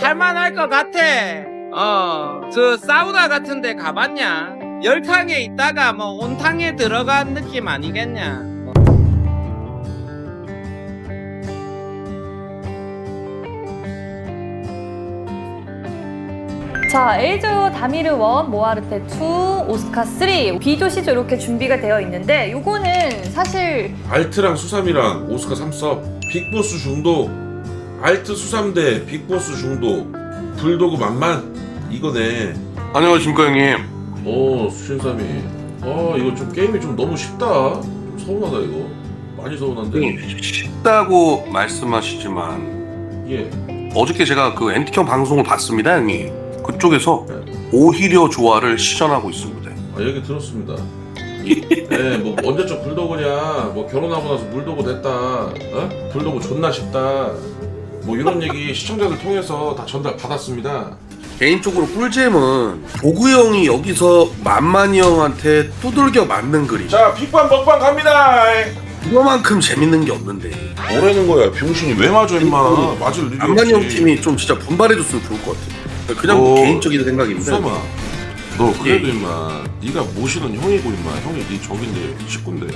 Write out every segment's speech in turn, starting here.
할만할 것 같아. 어, 그 사우나 같은 데 가봤냐? 열탕에 있다가 뭐 온탕에 들어간 느낌 아니겠냐? 자, A조 다미르 1, 모아르테 2, 오스카 3, B조, C조 이렇게 준비가 되어 있는데 요거는 사실 알트랑 수삼이랑 오스카 삼섭 빅보스 중독 알트 수삼대 빅보스 중독 불도그 만만 이거네. 안녕하십니까 형님. 어 수신삼이. 아 이거 좀 게임이 좀 너무 쉽다. 좀 서운하다 이거. 많이 서운한데. 형님 쉽다고 말씀하시지만 예. 어저께 제가 그 엔티형 방송을 봤습니다 형님. 그쪽에서 오히려 조화를 시전하고 있습니다. 아, 얘기 들었습니다. 네뭐 언제적 불도그냐. 뭐 결혼하고 나서 물도그 됐다. 어? 불도그 존나 쉽다 뭐 이런 얘기 시청자들 통해서 다 전달 받았습니다 개인적으로 꿀잼은 도구 형이 여기서 만만이 형한테 두들겨 맞는 그림. 자 빅반 먹방 갑니다 이거만큼 재밌는 게 없는데 뭐라는 거야 병신이 왜 맞아 임마 맞을 일이 만만이 형. 팀이 좀 진짜 분발해줬으면 좋을 것 같아. 그냥 뭐 어, 개인적인 생각인데. 수삼아 너 그래도 예. 임마 네가 모시는 형이고 임마 형이 네 적인데 식구인데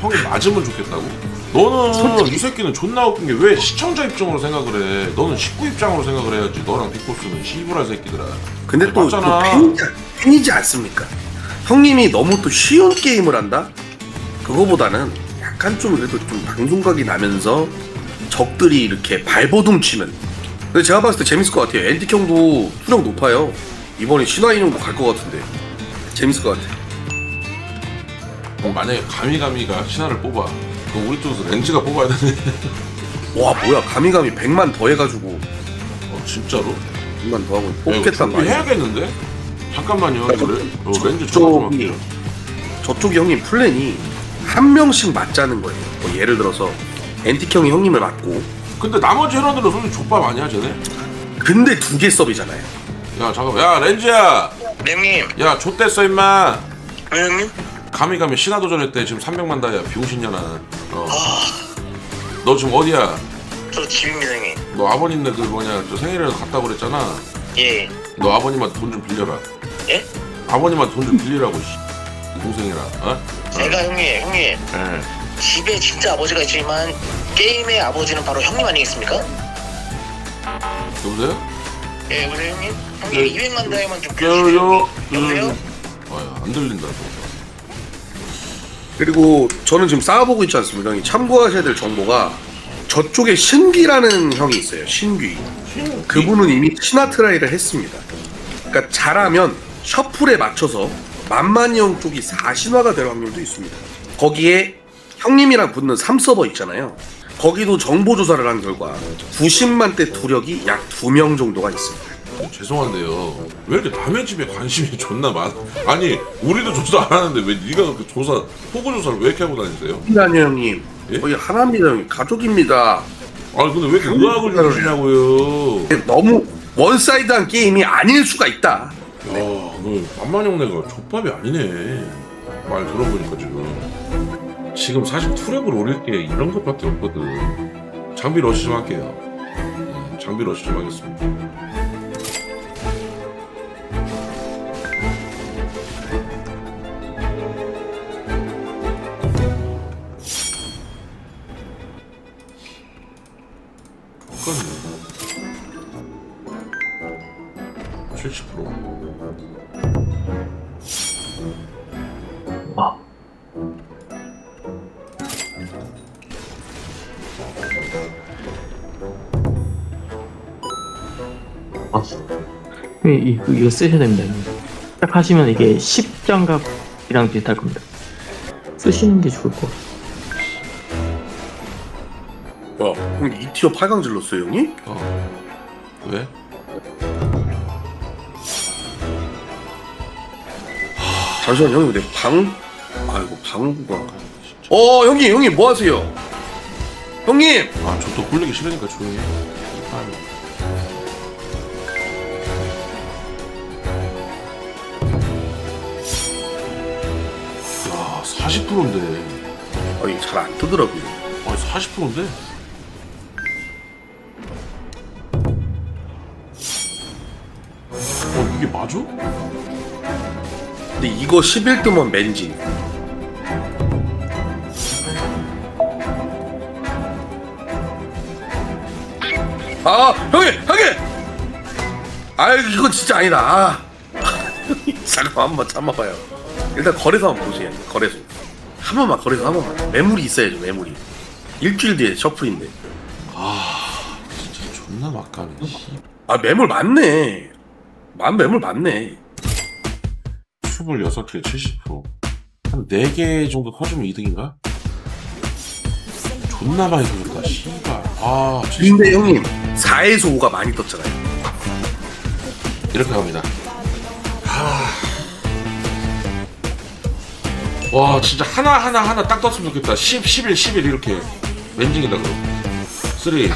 형이 맞으면 좋겠다고? 너는 이 새끼는 존나 웃긴 게 왜 시청자 입장으로 생각을 해? 너는 식구 입장으로 생각을 해야지. 너랑 빅보스는 시부랄 새끼들아. 근데 또, 또 맞잖아. 팬이지, 팬이지 않습니까? 형님이 너무 또 쉬운 게임을 한다? 그거보다는 약간 좀 그래도 좀 방송각이 나면서 적들이 이렇게 발버둥 치는 근데 제가 봤을 때 재밌을 것 같아요. 엔틱 형도 수령 높아요. 이번에 신화 인 형도 갈 것 같은데. 재밌을 것 같아 어, 만약에 가미가미가 신화를 뽑아 그럼 우리 쪽에서 렌즈가 뽑아야 되네 와 뭐야 가미가미 100만 더 해가지고 어 진짜로? 100만 더 하고 야, 이거 뽑겠단 말이야 준비해야겠는데? 잠깐만요 야, 그래? 어, 저- 렌즈 저기- 할게요 저쪽이 형님 플랜이 한 명씩 맞자는 거예요 뭐 예를 들어서 엔틱 형이 형님을 맞고 근데 나머지 회원들은 솔직히 족밥 아니야 쟤네? 근데 두개 서비잖아요 야 잠깐만 야 렌즈야 네, 형님. 야 좆됐어 임마 왜 형님? 가미가미 신화 도전 했대 지금 300만 다야 비용신년아 어. 너 지금 어디야? 저 집입니다 형님. 너 아버님네 그 뭐냐 저 생일에 갔다고 그랬잖아 예. 너 아버님한테 돈 좀 빌려라 예? 아버님한테 돈 좀 빌리라고 씨. 이 동생이랑 어? 제가 형님, 형님. 예. 집에 진짜 아버지가 있지만 게임의 아버지는 바로 형님 아니겠습니까? 여보세요? 예, 여보세요 형님? 형님 네. 200만 다이만 좀 요, 여보세요? 요. 아야 안 들린다 그리고 저는 지금 쌓아보고 있지 않습니까? 형님? 참고하셔야 될 정보가 저쪽에 신귀라는 형이 있어요. 신귀. 그분은 이미 신화 트라이를 했습니다. 그러니까 잘하면 셔플에 맞춰서 만만이 형 쪽이 4신화가 될 확률도 있습니다. 거기에 형님이랑 붙는 3서버 있잖아요. 거기도 정보 조사를 한 결과 90만 대 투력이 약 2명 정도가 있습니다. 어, 죄송한데요 왜 이렇게 남의 집에 관심이 존나 많아 아니 우리도 조사 안 하는데 왜 네가 그 조사 호구 조사를 왜 이렇게 하고 다니세요? 아니요 형님. 예? 거의 하나입니다 형님. 가족입니다. 아니 근데 왜 이렇게 의학을 주시냐고요 너무 원사이드한 게임이 아닐 수가 있다. 야, 너 만만형네가 족밥이 아니네. 말 들어보니까 지금. 지금 사실 투력을 올릴 게 이런 것밖에 없거든. 장비 러시 좀 할게요. 네, 장비 러시 좀 하겠습니다. 아, 이, 이, 이거 쓰셔야 됩니다. 딱 하시면 이게 10장갑이랑 비슷할 겁니다. 쓰시는 게 좋을 것 같아요. 야, 형 2티어 8강 질렀어요, 형님? 어. 왜? 잠시만, 형님, 내 방, 아이고, 방구가. 어, 형님, 형님, 뭐 하세요? 형님! 아, 저 또 굴리기 싫으니까 조용히 해. 아, 40%인데. 아니, 잘 안 뜨더라고요. 아니, 40%인데? 이게 맞아? 근데 이거 11등은 맨진. 아 형님 형님. 아 이거 진짜 아니다. 아. 잠깐만 한번 참아봐요. 일단 거래소 한번 보세요. 거래소. 한 번만 거래소 한 번만. 매물이 있어야죠 매물이. 일주일 뒤에 셔플인데. 진짜 존나 막가네. 씨. 아 매물 많네. 만 매물 많네. 26개 70%. 한 4개 정도 터지면 이득인가? 존나 많이 터졌다, 씨발. 아, 70%. 근데 형님 4에서 5가 많이 떴잖아요. 이렇게 갑니다. 하... 와, 진짜 하나 하나 하나 딱 떴으면 좋겠다. 10, 11, 11 이렇게. 렌징이다, 그럼. 3, 2, 1.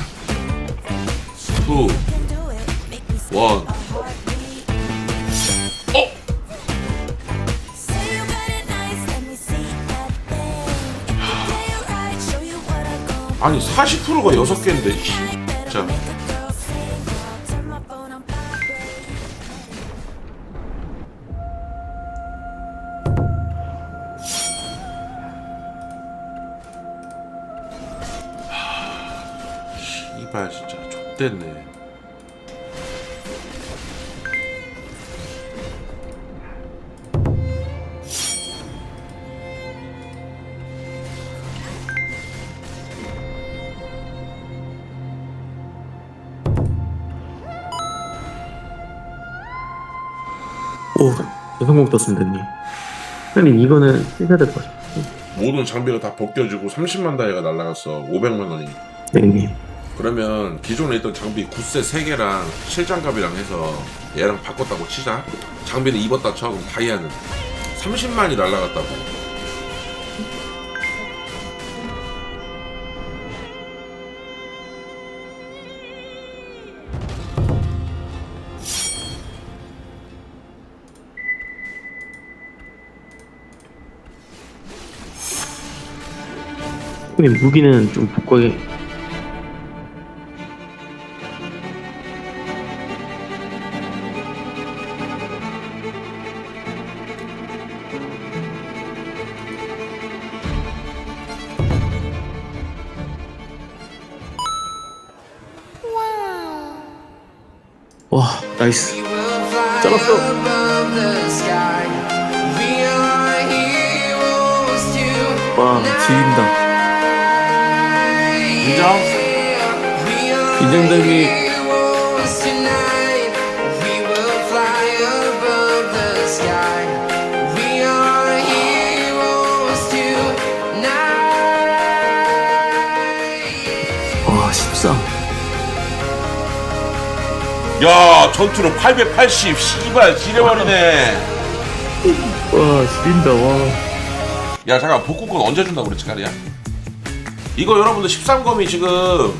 어? 아니 40%가 6개인데 진짜 이발 진짜 좆됐네 오, 성공 떴습니다, 형님. 형님, 이거는 쓰셔야 될 것 같아요. 모든 장비가 다 벗겨지고 30만 다이가 날라갔어 500만 원이 네, 형님. 그러면 기존에 있던 장비 구세 3개랑 실장갑이랑 해서 얘랑 바꿨다고 치자. 장비는 입었다 쳐 그럼 다이아는 30만이 날라갔다고. 형님, 무기는 좀 복고하 와, 나이스. 잡았어. 와, 지린다. 인정? 인정당이 와, 14. 야 전투력 880 씨발 지려버리네. 와, 지린다, 와. 야 잠깐 복구권 언제 준다고 그랬지 까리야? 이거 여러분들 13검이 지금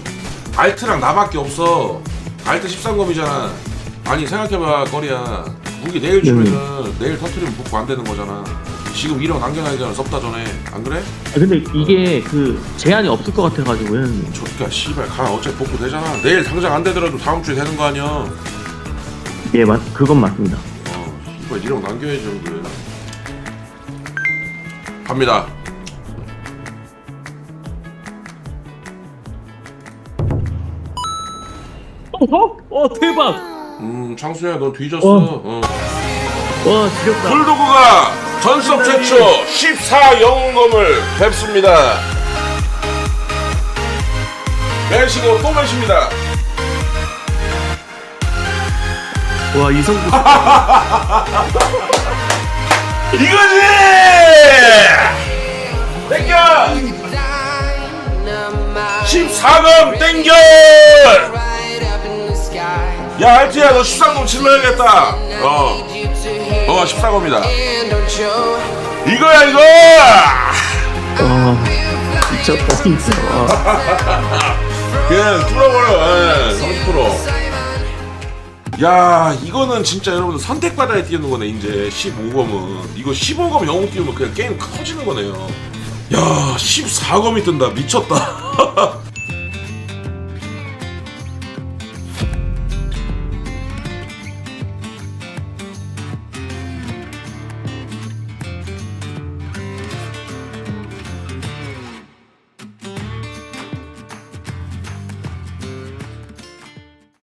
알트랑 나밖에 없어. 알트 13검이잖아. 아니 생각해봐 거리야. 무기 내일 주면은 내일 터트리면 복구 안 되는 거잖아 지금 1억 남겨놔야 되잖아 섭다 전에 안 그래? 아, 근데 이게 그 제한이 없을 것 같아가지고. 저기가 씨발 가 어차피 복구 되잖아 내일 당장 안 되더라도 다음 주에 되는 거 아니야 예, 맞, 그건 맞습니다. 어 씨발 1억 남겨야지 형들 갑니다 어, 어, 대박! 음 창수야 너 뒤졌어 어. 어. 와, 지렸다. 불도구가 전섭 최초 14영웅검을 뵙습니다. 매시고 또 매십니다. 와, 이성구. 이거지! 땡겨! 14검 땡겨! 야 알지야 너 13검 질러야겠다. 어, 어 14검이다. 이거야 이거! 와, 미쳤다, 진짜. 와. 그냥 뚫어버려. 예, 30%. 야, 이거는 진짜 여러분들 선택받아야 뛰는 거네, 이제. 15검은. 이거 15검 영웅 띄우면 그냥 게임 커지는 거네요. 야, 14검이 뜬다. 미쳤다.